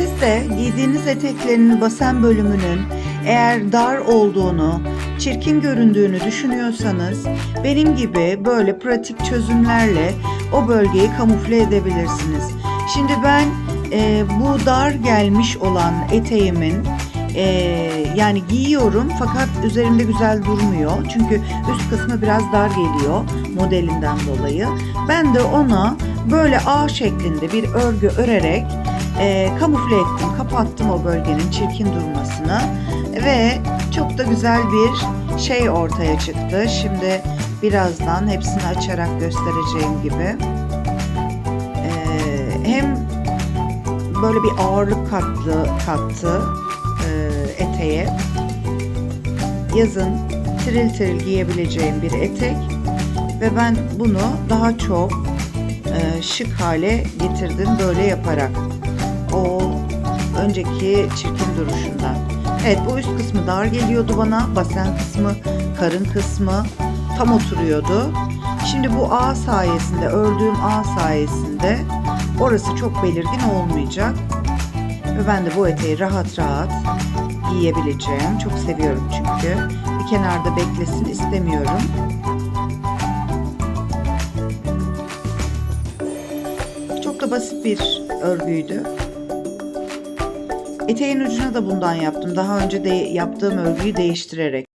Siz de giydiğiniz eteklerin basen bölümünün eğer dar olduğunu, çirkin göründüğünü düşünüyorsanız benim gibi böyle pratik çözümlerle o bölgeyi kamufle edebilirsiniz. Şimdi ben e, bu dar gelmiş olan eteğimin e, yani giyiyorum fakat üzerimde güzel durmuyor. Çünkü üst kısmı biraz dar geliyor modelinden dolayı. Ben de ona böyle A şeklinde bir örgü örerek e, kamufle ettim, kapattım o bölgenin çirkin durmasını ve çok da güzel bir şey ortaya çıktı. Şimdi birazdan hepsini açarak göstereceğim gibi. E, hem böyle bir ağırlık kattı, kattı e, eteğe. Yazın tiril tiril giyebileceğim bir etek ve ben bunu daha çok e, şık hale getirdim böyle yaparak. Önceki çirkin duruşundan. Evet bu üst kısmı dar geliyordu bana. Basen kısmı, karın kısmı tam oturuyordu. Şimdi bu ağ sayesinde, ördüğüm ağ sayesinde orası çok belirgin olmayacak. Ve ben de bu eteği rahat rahat giyebileceğim. Çok seviyorum çünkü. Bir kenarda beklesin istemiyorum. Çok da basit bir örgüydü. Eteğin ucuna da bundan yaptım. Daha önce de yaptığım örgüyü değiştirerek.